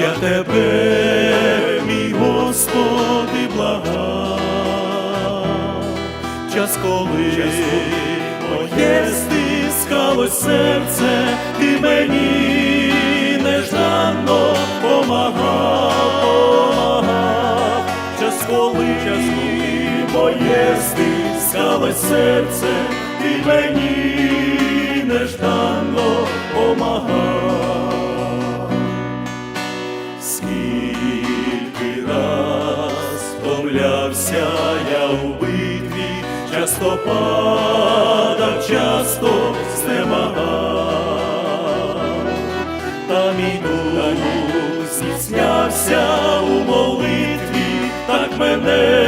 я тебе, мій Господи, благав, час коли моє стискалось серце, ти мені нежданно помагав, помагав, час коли, час коли моє стискалось серце, ти мені нежданно помагав. Скільки раз втомлявся я у битві, часто падав, часто знемагав, та мій дух зіснявся у молитві, так мене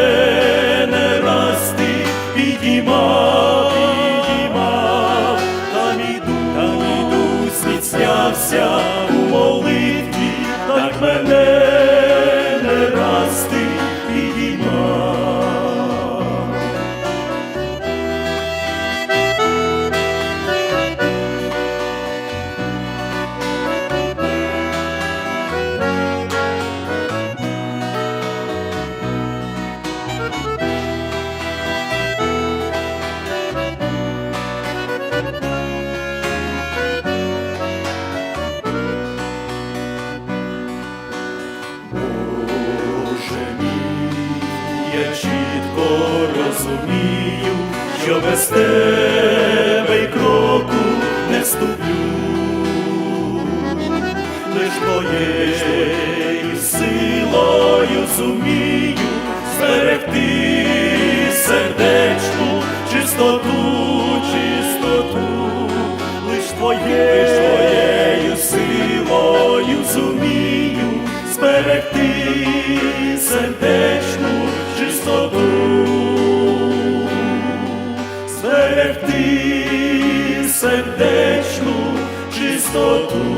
чітко розумію, що без тебе й кроку не ступлю, лиш твоєю силою зумію зберегти сердечну чистоту, чистоту, лиш твоєю, силою зумію зберегти сердечну зберегти сердечну чистоту.